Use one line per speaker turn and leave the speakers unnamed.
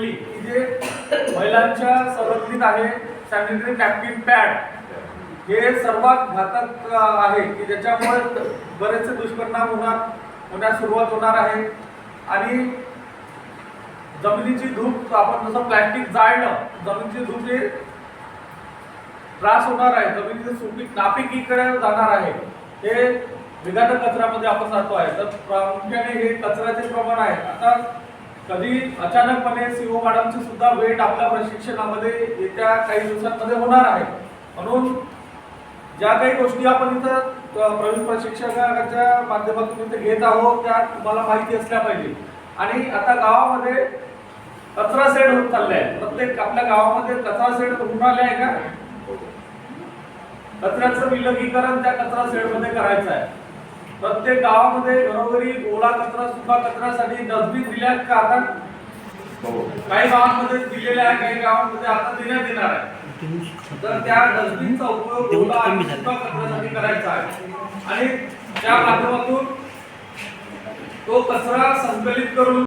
जे महिलांच्या संरक्षित आहे सॅनिटरी नॅपकिन पॅड हे सर्वात घातक आहे की ज्याच्यामुळे बरेचसे दुष्परिणाम होणार होण्यास सुरुवात होणार आहे. आणि जमिनीची धूप आपण जसं प्लॅस्टिक जाळलं जमिनीची धूप हे त्रास होणार आहे. जमिनीची सुपीक नापिकीकडे जाणार आहे. हे विघातक कचऱ्यामध्ये आपण जातो आहे. तर प्रामुख्याने हे कचऱ्याचे प्रमाण आहे. आता कधी अचानकपणे सीओ मॅडमची सुद्धा वेट आपल्या प्रशिक्षणामध्ये येत्या काही दिवसांमध्ये होणार आहे. म्हणून ज्या काही गोष्टी आपण इथं प्रवीण प्रशिक्षकाच्या माध्यमातून इथे घेत आहोत त्या तुम्हाला माहिती असल्या पाहिजे. आणि आता गावामध्ये कचरा सेड होत चालले आहे प्रत्येक आपल्या गावामध्ये कचरा सेड होऊन आले आहे का? कचऱ्याचं विलगीकरण त्या कचरा सेडमध्ये करायचं आहे. प्रत्येक गावामध्ये घरोघरी ओला कचरा सुका कचऱ्यासाठी डस्टबिन दिल्यात का आता काही गावांमध्ये दिलेले आहे काही गावांमध्ये आता देण्यात येणार आहे. तर त्या डस्टबिनचा उपयोग ओला आणि सुका कचऱ्यासाठी करायचा आहे. आणि त्या माध्यमातून तो कचरा संकलित करून